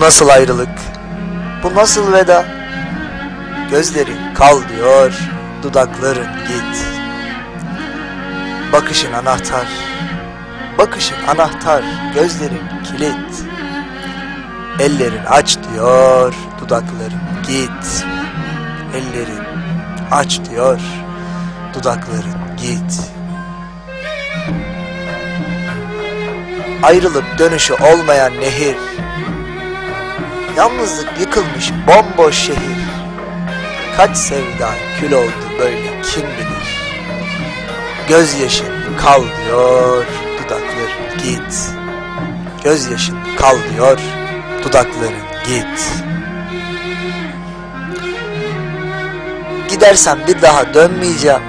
Bu nasıl ayrılık? Bu nasıl veda? Gözlerin kal diyor, dudakların git. Bakışın anahtar, bakışın anahtar, gözlerin kilit. Ellerin aç diyor, dudakların git. Ellerin aç diyor, dudakların git. Ayrılıp dönüşü olmayan nehir. Yalnızlık yıkılmış bomboş şehir. Kaç sevda kül oldu böyle kim bilir. Gözyaşın kal diyor, dudakların git. Gözyaşın kal diyor, dudakların git. Gidersem bir daha dönmeyeceğim.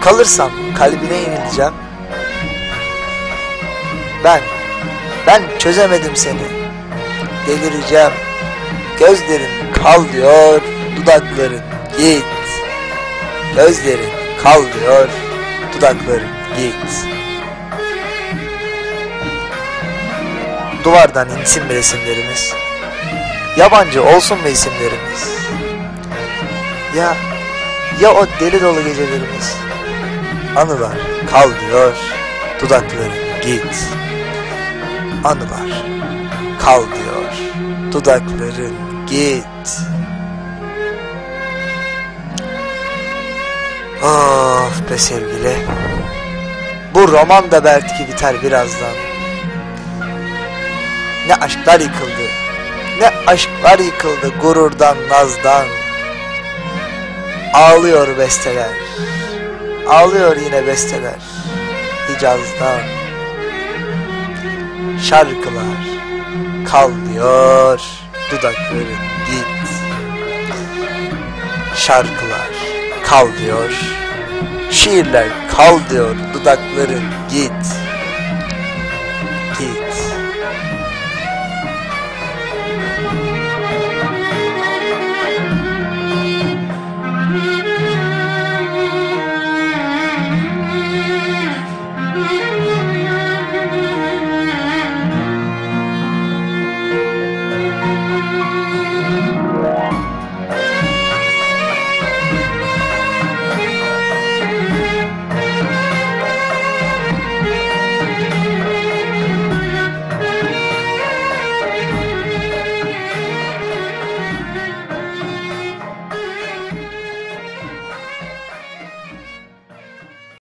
Kalırsam kalbine inileceğim. Ben, ben çözemedim seni. Delireceğim. Gözlerin kal diyor, dudakların git. Gözlerin kal diyor, dudakların git. Duvardan insin mi resimlerimiz? Yabancı olsun mu isimlerimiz? Ya, ya o deli dolu gecelerimiz? Anılar kal diyor, dudakların git. Anılar kal diyor, dudakların git. Of be sevgili. Bu roman da belki biter birazdan. Ne aşklar yıkıldı. Ne aşklar yıkıldı gururdan, nazdan. Ağlıyor besteler. Ağlıyor yine besteler. Hicazdan. Şarkılar kal diyor, dudakların git. Şarkılar kal diyor, şiirler kal diyor, dudakların git.